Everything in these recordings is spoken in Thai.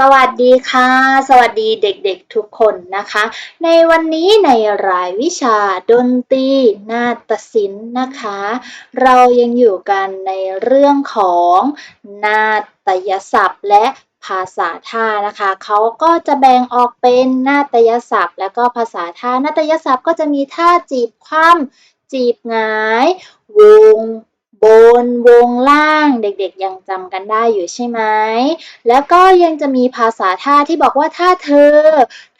สวัสดีค่ะ สวัสดีเด็กๆทุกคนนะคะ ในวันนี้ในรายวิชาดนตรีนาฏศิลป์นะคะ เรายังอยู่กันในเรื่องของนาฏยศัพท์และภาษาท่านะคะเขาก็จะแบ่งออกเป็นนาฏยศัพท์ และก็ภาษาท่านาฏยศัพท์ก็จะมีท่าจีบคว่ำจีบงาย วง บนวงล่างเด็กๆยังจำกันได้อยู่ใช่ไหม แล้วก็ยังจะมีภาษาท่าที่บอกว่าท่าเธอ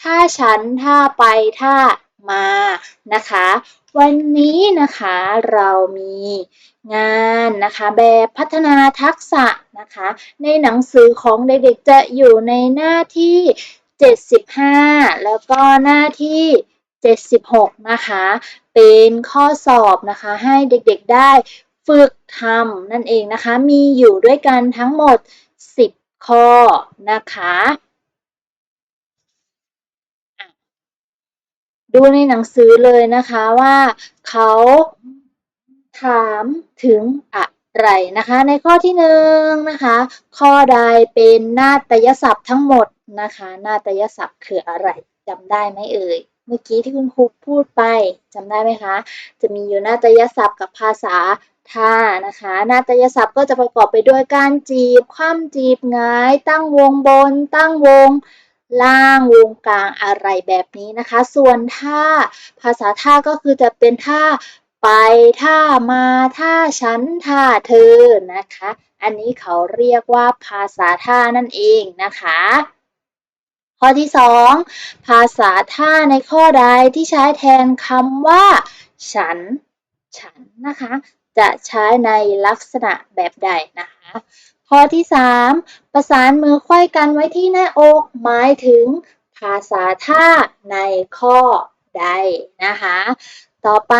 ท่าฉัน ท่าไป ท่ามานะคะ วันนี้นะคะเรามีงานนะคะแบบพัฒนาทักษะนะคะ ในหนังสือของเด็กๆจะอยู่ในหน้าที่ 75 แล้วก็หน้าที่ 76 นะคะ เป็นข้อสอบนะคะให้เด็กๆได้ ฝึกทำนั่นเองนะคะ มีอยู่ด้วยกันทั้งหมด 10 ข้อนะคะดูในหนังสือเลยนะคะว่าเขาถามถึงอะไรนะคะ ในข้อที่หนึ่งนะคะ ข้อใดเป็นนาฏยศัพท์ทั้งหมดนะคะ นาฏยศัพท์คืออะไรจำได้ไหมเอ่ยเมื่อกี้ที่คุณครูพูดไปจำได้ไหมคะ จะมีอยู่นาฏยศัพท์กับภาษา ท่านะคะนาฏยศัพท์ก็จะประกอบไปด้วยการจีบ คว่ำจีบงาย ตั้งวงบน ตั้งวง ล่างวงกลางอะไรแบบนี้นะคะ ส่วนท่าภาษาท่าก็คือจะเป็นท่าไปท่ามาท่าฉันท่าเธอนะคะ อันนี้เขาเรียกว่าภาษาท่านั่นเองนะคะ ข้อที่สองภาษาท่าในข้อใดที่ใช้แทนคำว่า ฉัน ฉันนะคะ จะใช้ในลักษณะแบบใดนะคะ ข้อที่ 3 ประสานมือไขว้กันไว้ที่หน้าอก หมายถึงภาษาท่าในข้อใดนะคะ ต่อไป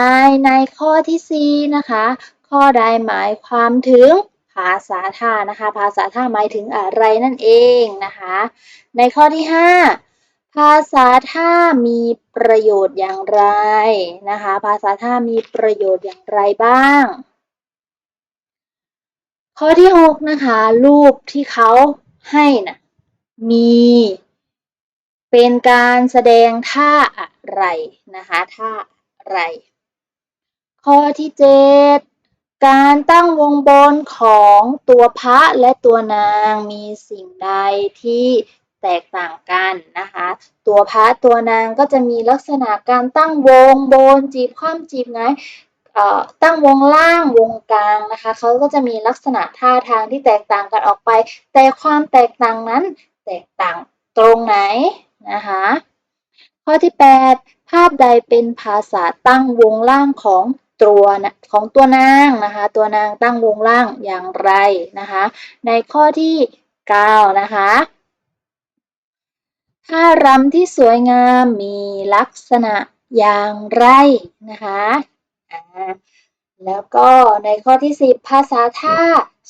ในข้อที่4นะคะ ข้อใดหมายความถึงภาษาท่านะคะ ภาษาท่าหมายถึงอะไรนั่นเองนะคะ ในข้อที่ 5 ภาษาท่ามีประโยชน์อย่างไรนะคะ ภาษาท่ามีประโยชน์อย่างไรบ้าง ข้อที่ 6 นะคะ รูปที่เขาให้นะ่ะมี เป็นการแสดงท่าอะไรนะคะท่าอะไร ข้อที่ 7 การตั้งวงบนของตัวพระและตัวนางมีสิ่งใดที่ แตกต่างกันนะคะ ตัวพระตัวนางก็จะมีลักษณะการตั้งวงบนจีบคว่ำจีบไงตั้งวงล่างวงกลางนะคะเขาก็จะมีลักษณะท่าทางที่แตกต่างกันออกไป แต่ความแตกต่างนั้นแตกต่างตรงไหนนะคะข้อที่ 8 ภาพใดเป็นภาษาตั้งวงล่างของตัวของตัวนางนะคะ ตัวนางตั้งวงล่างอย่างไรนะคะ ในข้อที่ 9 นะคะารำที่สวยงามมีลักษณะอย่างไรนะคะแล้วก็ในข้อที่ 10 ภาษาท่า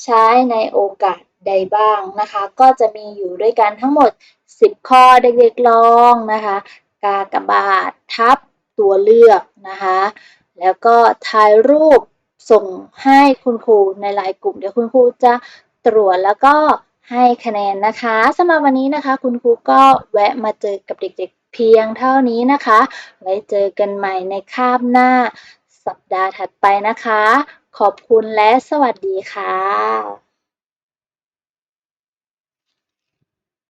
ใช้ในโอกาสใดบ้างนะคะ ก็จะมีอยู่ด้วยกันทั้งหมด 10 ข้อเด็กๆลองนะคะ กากบาททับตัวเลือกนะคะ แล้วก็ถ่ายรูปส่งให้คุณครูในไลน์กลุ่ม เดี๋ยวคุณครูจะตรวจแล้วก็ ให้คะแนนนะคะสำหรับวันนี้นะคะ คุณครูก็แวะมาเจอกับเด็กๆเพียงเท่านี้นะคะ ไว้เจอกันใหม่ในคาบหน้าสัปดาห์ถัดไปนะคะ ขอบคุณและสวัสดีค่ะ